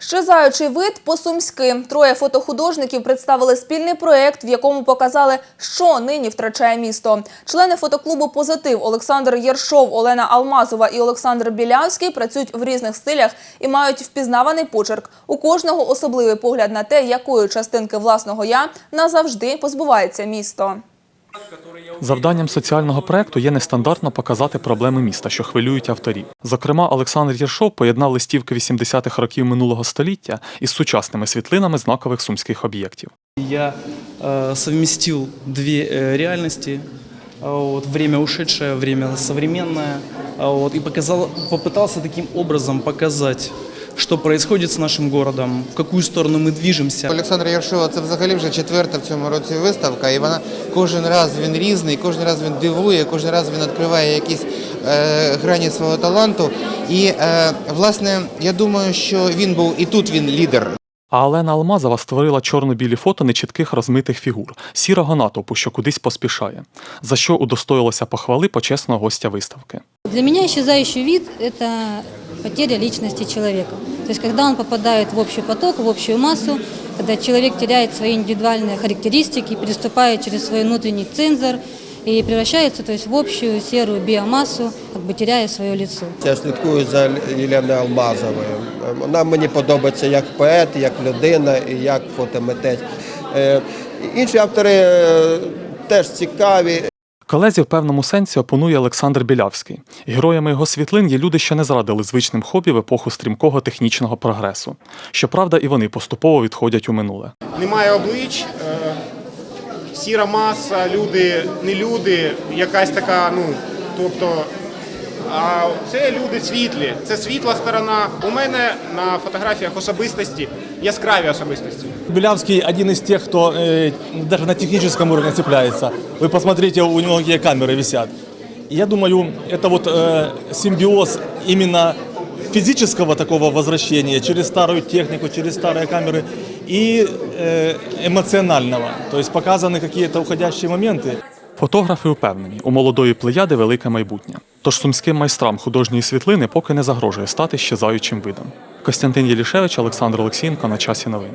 Щезаючий вид по-сумськи. Троє фотохудожників представили спільний проєкт, в якому показали, що нині втрачає місто. Члени фотоклубу «Позитив» Олександр Єршов, Олена Алмазова і Олександр Білявський працюють в різних стилях і мають впізнаваний почерк. У кожного особливий погляд на те, якої частинки власного «я» назавжди позбувається місто. Завданням соціального проекту є нестандартно показати проблеми міста, що хвилюють авторів. Зокрема, Олександр Єршов поєднав листівки 80-х років минулого століття із сучасними світлинами знакових сумських об'єктів. Я э, совместил две э, реальности, а, вот, время ушедшее, время современное, а, вот, и показал, попытался таким образом показать, что происходит с нашим городом, в какую сторону мы движемся. Олександра Яршова це взагалі вже четверта в цьому році виставка, і вона кожен раз він різний, кожен раз він дивує, кожен раз він відкриває якісь е, грані свого таланту. І е, власне я думаю, що він був і тут він лідер. А Олена Алмазова створила чорно-білі фото нечітких розмитих фігур, сірого натовпу, що кудись поспішає, за що удостоїлося похвали почесного гостя виставки. Для меня исчезающий вид – это потеря личности человека. То есть когда он попадает в общий поток, в общую массу, когда человек теряет свои индивидуальные характеристики, переступает через свой внутренний цензор и превращается то есть, в общую серую биомассу, как бы теряя свое лицо. Я слідкую за Єленою Алмазовою. Вона мені подобається як поет, як людина і як фотомитець. Е, Інші автори е, теж цікаві. Колезі в певному сенсі опонує Олександр Білявський. Героями його світлин є люди, що не зрадили звичним хобі в епоху стрімкого технічного прогресу. Щоправда, і вони поступово відходять у минуле. немає облич, е, сіра маса, люди, не люди, якась така, ну, тобто, а це люди світлі, це світла сторона. У мене на фотографіях особистості, яскраві особистості. Белявский один из тех, кто э, даже на техническом уровне цепляется. Вы посмотрите, у него какие камеры висят. И Я думаю, это вот э, симбиоз именно физического такого возвращения через старую технику, через старые камеры и э, эмоционального. То есть показаны какие-то уходящие моменты. Фотографи впевнені, у молодої плеяди велике майбутнє. Тож сумським майстрам художньої світлини поки не загрожує стати щезаючим видом. Костянтин Єлішевич, Олександр Олексієнко на часі новини.